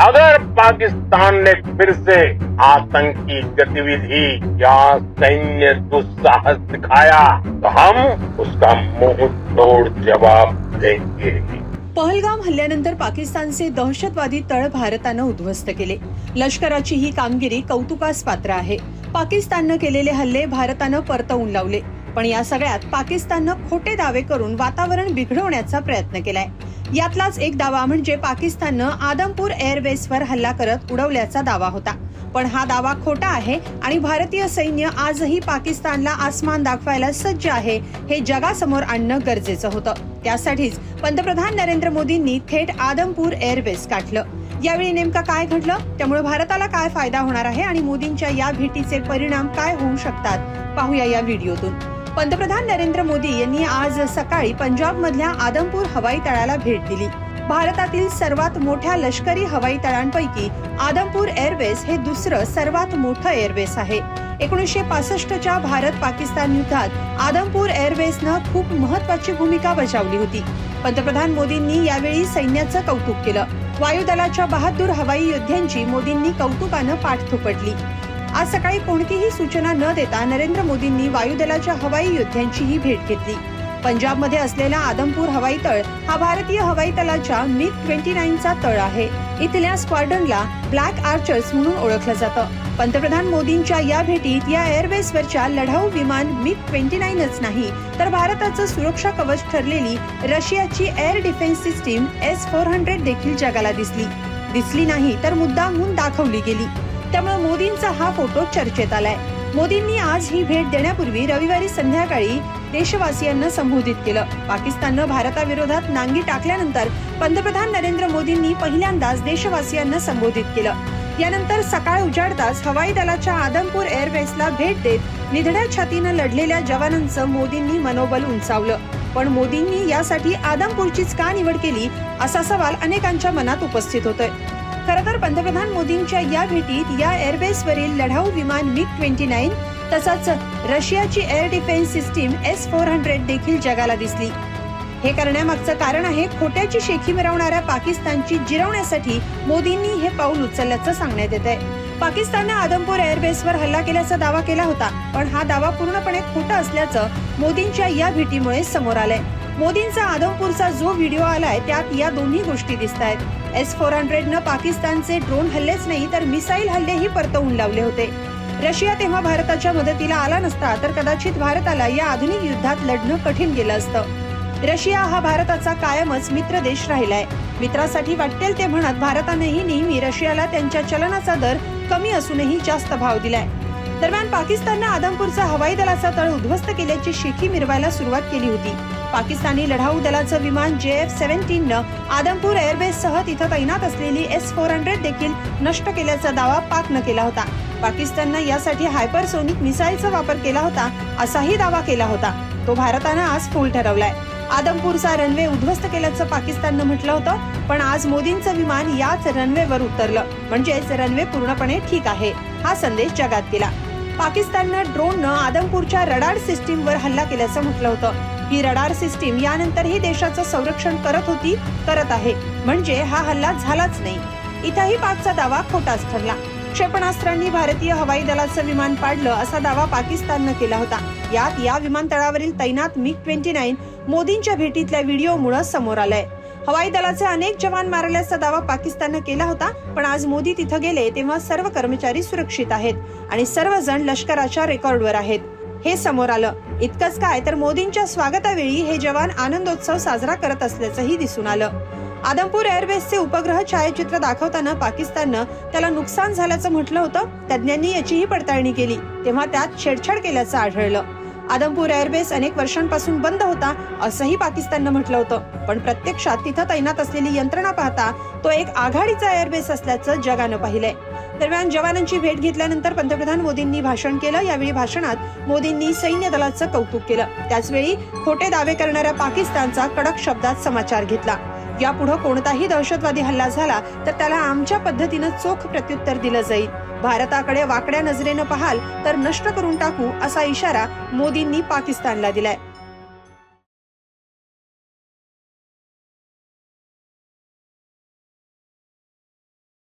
अगर पाकिस्तान ने फिर से आतंकी गतिविधि या सैन्य दुस्साहस दिखाया तो हम उसका मुंह तोड़ जवाब देंगे पहलगाम हल्ल्यानंतर पाकिस्तानचे दहशतवादी तळ भारतानं उद्ध्वस्त केले. लष्कराची ही कामगिरी कौतुकास पात्र आहे. पाकिस्ताननं केलेले हल्ले भारतानं परतवून लावले. पण या सगळ्यात पाकिस्ताननं खोटे दावे करून वातावरण बिघडवण्याचा प्रयत्न केलाय. यातलाच एक दावा म्हणजे पाकिस्ताननं आदमपूर एअरबेसवर हल्ला करत उडवल्याचा दावा होता. पण हा दावा खोटा आहे आणि भारतीय सैन्य आजही पाकिस्तानला आसमान दाखवायला सज्ज आहे हे जगासमोर आणणं गरजेचं होतं. त्यासाठीच पंतप्रधान नरेंद्र मोदींनी थेट आदमपूर एअरबेस गाठलं. यावेळी नेमकं काय घडलं? त्यामुळे भारताला काय फायदा होणार आहे आणि मोदींच्या या भेटीचे परिणाम काय होऊ शकतात? पाहूया या व्हिडिओतून. पंतप्रधान नरेंद्र मोदी यांनी आज सकाळी पंजाब मधल्या आदमपूर हवाई तळाला भेट दिली. भारतातील सर्वात मोठ्या लष्करी हवाई तळांपैकी आदमपूर एअरबेस हे दुसरं सर्वात मोठं एअरबेस आहे. एकोणीसशे पासष्टच्या भारत पाकिस्तान युद्धात आदमपूर एअरबेसनं खूप महत्वाची भूमिका बजावली होती. पंतप्रधान मोदींनी यावेळी सैन्याचं कौतुक केलं. वायुदलाच्या बहादूर हवाई योद्ध्यांची मोदींनी कौतुकानं पाठ थोपटली आज सकाळी कोणतीही सूचना न देता नरेंद्र मोदींनी वायुदलाच्या हवाई योद्ध्यांचीही भेट घेतली. पंजाबमध्ये असलेला आदमपूर हवाई तळ हा भारतीय हवाई तलाच्या मिग ट्वेंटी नाईनचा तळ आहे. इथल्या स्क्वाडनला ब्लॅक आर्चर्स म्हणून ओळखलं जातं. पंतप्रधान मोदींच्या या भेटीत या एअरवेजवरच्या लढाऊ विमान मिग ट्वेंटी नाईनच नाही तर भारताचं सुरक्षा कवच ठरलेली रशियाची air defence system S four hundred देखील जगाला दिसली. दिसली नाही तर मुद्दामहून दाखवली गेली. त्यामुळे मोदींचा हा फोटो चर्चेत आलाय. मोदींनी आज ही भेट देण्यापूर्वी रविवारी संध्याकाळी देशवासियांना संबोधित केलं. पाकिस्ताननं भारताविरोधात नांगी टाकल्यानंतर पंतप्रधान नरेंद्र मोदींनी पहिल्यांदाच देशवासियांना संबोधित केलं. यानंतर सकाळ उजाडताच हवाई दलाच्या आदमपूर एअरबेसला भेट देत निधड्या छातीनं लढलेल्या जवानांचं मोदींनी मनोबल उंचावलं. पण मोदींनी यासाठी आदमपूरचीच का निवड केली असा सवाल अनेकांच्या मनात उपस्थित होतोय. खरं तर पंतप्रधान मोदींच्या या भेटीत या एअरबेसवरील लढाऊ विमान मिग ट्वेंटी नाईन तसंच रशियाची air defence system S four hundred देखील जगाला दिसली. हे करण्यामागचं कारण आहे खोट्याची शेखी मिरवणाऱ्या पाकिस्तानची जिरवण्यासाठी मोदींनी हे पाऊल उचलल्याचं सांगण्यात येत आहे पाकिस्तानने आदमपूर एअरबेसवर हल्ला केल्याचा दावा केला होता पण हा दावा पूर्णपणे खोटा असल्याचं मोदींच्या या भेटीमुळे समोर आलंय. मोदींचा आदमपूरचा जो व्हिडिओ आलाय त्यात या दोन्ही गोष्टी दिसत आहेत एस फोर हंड्रेडनं पाकिस्तानचे ड्रोन हल्लेच नाही तर मिसाईल हल्लेही परतवून लावले होते. रशिया तेव्हा भारताच्या मदतीला आला नसता तर कदाचित भारताला या आधुनिक युद्धात लढणं कठीण गेलं असतं. रशिया हा भारताचा कायमच मित्र देश राहिलाय. मित्रासाठी वाटेल ते म्हणत भारतानेही नेहमी रशियाला त्यांच्या चलनाचा दर कमी असूनही जास्त भाव दिलाय. दरम्यान पाकिस्ताननं आदमपूरचा हवाई दलाचा तळ उद्ध्वस्त केल्याची शिखी मिरवायला सुरुवात केली होती. पाकिस्तानी लढाऊ दलाचं विमान जे एफ सेव्हन्टीन न आदमपूर एअरबेस सह तिथं तैनात असलेली एस फोर हंड्रेड देखील नष्ट केल्याचा दावा पाकनं केला होता. पाकिस्ताननं यासाठी हायपरसोनिक मिसाईलचा वापर केला होता असाही दावा केला होता. तो भारतानं आज फोल ठरवलाय. आदमपूरचा रनवे उद्ध्वस्त केल्याचं पाकिस्ताननं म्हटलं होतं पण आज मोदींचं विमान याच रनवेवर उतरलं. म्हणजेच रनवे पूर्णपणे ठीक आहे हा संदेश जगात गेला. पाकिस्ताननं ड्रोननं आदमपूरच्या रडार सिस्टीमवर हल्ला केल्याचं म्हटलं होतं. ही रडार सिस्टीम यानंतरही देशाचं संरक्षण करत होती करत आहे. म्हणजे हा हल्ला झालाच नाही. इथंही पाकचा दावा खोटाच ठरला. क्षेपणास्त्रांनी भारतीय हवाई दलाचं विमान पाडलं असा दावा पाकिस्ताननं केला होता. यात या विमानतळावरील तैनात मिग ट्वेंटी नाईन मोदींच्या भेटीतल्या व्हिडिओमुळे समोर आलाय. हवाई दलाचे अनेक जवान मारल्याचा दावा पाकिस्ताननं केला होता पण आज मोदी तिथं गेले तेव्हा सर्व कर्मचारी सुरक्षित आहेत आणि सर्वजण लष्कराच्या रेकॉर्डवर आहेत. हे समोर आलं. इतकंच काय तर मोदींच्या स्वागतावेळी हे जवान आनंदोत्सव साजरा करत असल्याचंही दिसून आलं. आदमपूर एअरबेसचे उपग्रह छायाचित्र दाखवताना पाकिस्ताननं त्याला नुकसान झाल्याचं म्हटलं होतं. तज्ज्ञांनी याचीही पडताळणी केली. तेव्हा त्यात छेडछाड केल्याचं आढळलं. आदमपूर एअरबेस अनेक वर्षांपासून बंद होता असंही पाकिस्ताननं म्हटलं होतं. पण प्रत्यक्षात तिथं तैनात असलेली यंत्रणा पाहता तो एक आघाडीचा एअरबेस असल्याचं जगानं पाहिलंय. दरम्यान जवानांची भेट घेतल्यानंतर पंतप्रधान मोदींनी भाषण केलं. यावेळी भाषणात मोदींनी सैन्य दलाचं कौतुक केलं. त्याचवेळी खोटे दावे करणाऱ्या पाकिस्तानचा कडक शब्दात समाचार घेतला. यापुढे कोणताही दहशतवादी हल्ला झाला तर त्याला आमच्या पद्धतीनं चोख प्रत्युत्तर दिलं जाईल. भारताकडे वाकड्या नजरेनं पाहाल तर नष्ट करून टाकू असा इशारा मोदींनी पाकिस्तानला दिलाय.